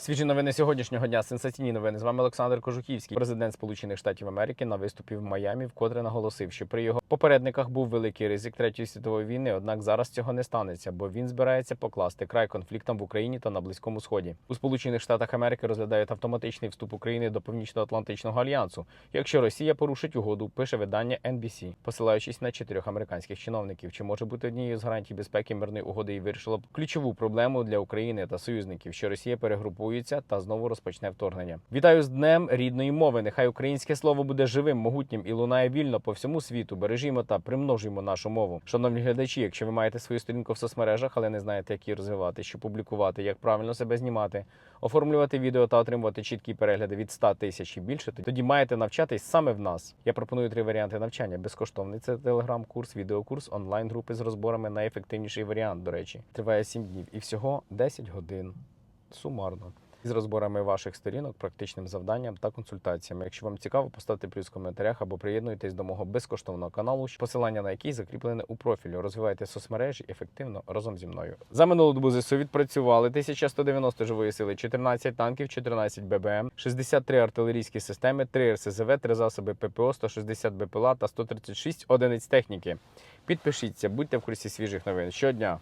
Свіжі новини сьогоднішнього дня. Сенсаційні новини. З вами Олександр Кожухівський, президент Сполучених Штатів Америки на виступі в Майамі, вкотре наголосив, що при його попередниках був великий ризик третьої світової війни. Однак зараз цього не станеться, бо він збирається покласти край конфліктам в Україні та на Близькому Сході. У Сполучених Штатах Америки розглядають автоматичний вступ України до Північно-Атлантичного альянсу, якщо Росія порушить угоду, пише видання NBC, посилаючись на чотирьох американських чиновників. Чи може бути однією з гарантій безпеки мирної угоди і вирішила б ключову проблему для України та союзників, що Росія перегрупується та знову розпочне вторгнення. Вітаю з днем рідної мови. Нехай українське слово буде живим, могутнім і лунає вільно по всьому світу. Бережімо та примножуємо нашу мову. Шановні глядачі, якщо ви маєте свою сторінку в соцмережах, але не знаєте, як її розвивати, що публікувати, як правильно себе знімати, оформлювати відео та отримувати чіткі перегляди від 100 тисяч і більше, тоді маєте навчатись саме в нас. Я пропоную три варіанти навчання: безкоштовний це телеграм-курс, відеокурс, онлайн-групи з розборами. Найефективніший варіант, до речі, триває 7 днів і всього 10 годин. Сумарно. З розборами ваших сторінок, практичним завданням та консультаціями. Якщо вам цікаво, поставте плюс в коментарях або приєднуйтесь до мого безкоштовного каналу, посилання на який закріплене у профілі. Розвивайте соцмережі ефективно разом зі мною. За минулу добу ЗСУ відпрацювали 1190 живої сили, 14 танків, 14 ББМ, 63 артилерійські системи, 3 РСЗВ, 3 засоби ППО, 160 БПЛА та 136 одиниць техніки. Підпишіться, будьте в курсі свіжих новин щодня.